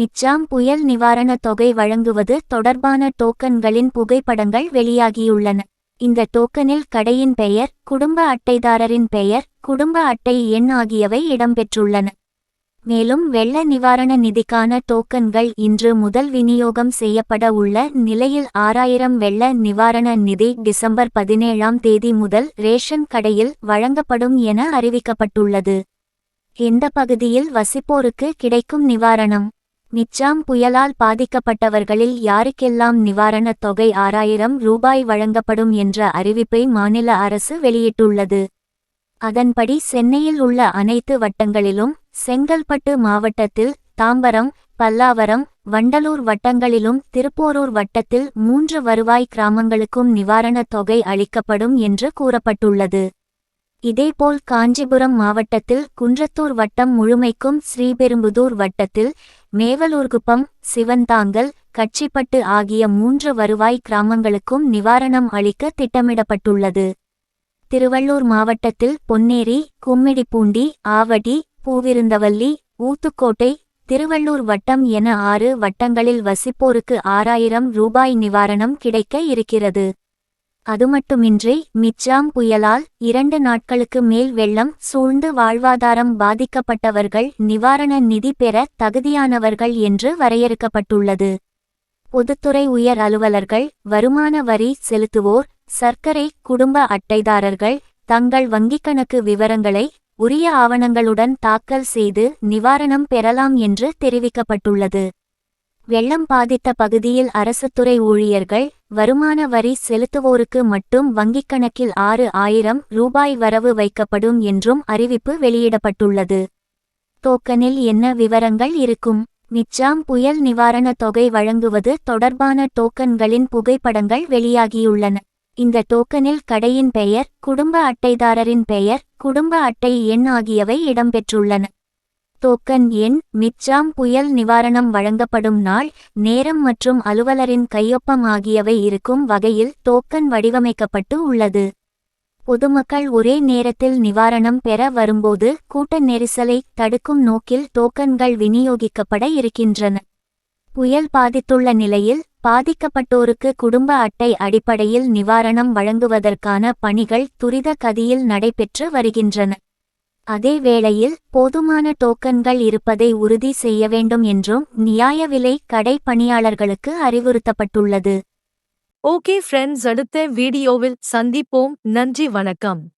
நிச்சாம் புயல் நிவாரண தொகை வழங்குவது தொடர்பான டோக்கன்களின் புகைப்படங்கள் வெளியாகியுள்ளன. இந்த டோக்கனில் கடையின் பெயர் குடும்ப அட்டைதாரரின் பெயர் குடும்ப அட்டை எண் ஆகியவை இடம்பெற்றுள்ளன. மேலும் வெள்ள நிவாரண நிதிக்கான டோக்கன்கள் இன்று முதல் விநியோகம் செய்யப்பட உள்ள நிலையில் ஆறாயிரம் வெள்ள நிவாரண நிதி டிசம்பர் பதினேழாம் தேதி முதல் ரேஷன் கடையில் வழங்கப்படும் என அறிவிக்கப்பட்டுள்ளது. எந்த பகுதியில் வசிப்போருக்கு கிடைக்கும் நிவாரணம். நிச்சாம் புயலால் பாதிக்கப்பட்டவர்களில் யாருக்கெல்லாம் நிவாரணத் தொகை ஆறாயிரம் ரூபாய் வழங்கப்படும் என்ற அறிவிப்பை மாநில அரசு வெளியிட்டுள்ளது. அதன்படி சென்னையில் உள்ள அனைத்து வட்டங்களிலும் செங்கல்பட்டு மாவட்டத்தில் தாம்பரம் பல்லாவரம் வண்டலூர் வட்டங்களிலும் திருப்போரூர் வட்டத்தில் மூன்று வருவாய் கிராமங்களுக்கும் நிவாரணத் தொகை அளிக்கப்படும் என்று கூறப்பட்டுள்ளது. இதேபோல் காஞ்சிபுரம் மாவட்டத்தில் குன்றத்தூர் வட்டம் முழுமைக்கும் ஸ்ரீபெரும்புதூர் வட்டத்தில் மேவலூர்குப்பம் சிவந்தாங்கல் கட்சிப்பட்டு ஆகிய மூன்று வருவாய் கிராமங்களுக்கும் நிவாரணம் அளிக்க திட்டமிடப்பட்டுள்ளது. திருவள்ளூர் மாவட்டத்தில் பொன்னேரி கும்மிடிப்பூண்டி ஆவடி பூவிருந்தவல்லி ஊத்துக்கோட்டை திருவள்ளூர் வட்டம் என ஆறு வட்டங்களில் வசிப்போருக்கு ஆறாயிரம் ரூபாய் நிவாரணம் கிடைக்க இருக்கிறது. அதுமட்டுமின்றி மிச்சாம் புயலால் இரண்டு நாட்களுக்கு மேல் வெள்ளம் சூழ்ந்து வாழ்வாதாரம் பாதிக்கப்பட்டவர்கள் நிவாரண நிதி பெற தகுதியானவர்கள் என்று வரையறுக்கப்பட்டுள்ளது. பொதுத்துறை உயர் அலுவலர்கள் வருமான வரி செலுத்துவோர் சர்க்கரை குடும்ப அட்டைதாரர்கள் தங்கள் வங்கிக் கணக்கு விவரங்களை உரிய ஆவணங்களுடன் தாக்கல் செய்து நிவாரணம் பெறலாம் என்று தெரிவிக்கப்பட்டுள்ளது. வெள்ளம் பாதித்த பகுதியில் அரசுத்துறை ஊழியர்கள் வருமான வரி செலுத்துவோருக்கு மட்டும் வங்கிக் கணக்கில் ஆறு ஆயிரம் ரூபாய் வரவு வைக்கப்படும் என்றும் அறிவிப்பு வெளியிடப்பட்டுள்ளது. டோக்கனில் என்ன விவரங்கள் இருக்கும்? மிச்சாம் புயல் நிவாரணத் தொகை வழங்குவது தொடர்பான டோக்கன்களின் புகைப்படங்கள் வெளியாகியுள்ளன. இந்த டோக்கனில் கடையின் பெயர் குடும்ப அட்டைதாரரின் பெயர் குடும்ப அட்டை எண் ஆகியவை இடம்பெற்றுள்ளன. டோக்கன் எண் மிச்சாம் புயல் நிவாரணம் வழங்கப்படும் நாள் நேரம் மற்றும் அலுவலரின் கையொப்பம் ஆகியவை இருக்கும் வகையில் டோக்கன் வடிவமைக்கப்பட்டு உள்ளது. பொதுமக்கள் ஒரே நேரத்தில் நிவாரணம் பெற வரும்போது கூட்ட நெரிசலை தடுக்கும் நோக்கில் டோக்கன்கள் விநியோகிக்கப்பட இருக்கின்றன. புயல் பாதித்துள்ள நிலையில் பாதிக்கப்பட்டோருக்கு குடும்ப அட்டை அடிப்படையில் நிவாரணம் வழங்குவதற்கான பணிகள் துரித கதியில் நடைபெற்று வருகின்றன. அதே வேளையில் போதுமான டோக்கன்கள் இருப்பதை உறுதி செய்ய வேண்டும் என்றும் நியாய விலை கடை பணியாளர்களுக்கு அறிவுறுத்தப்பட்டுள்ளது. ஓகே ஃப்ரெண்ட்ஸ் அடுத்த வீடியோவில் சந்திப்போம். நன்றி வணக்கம்.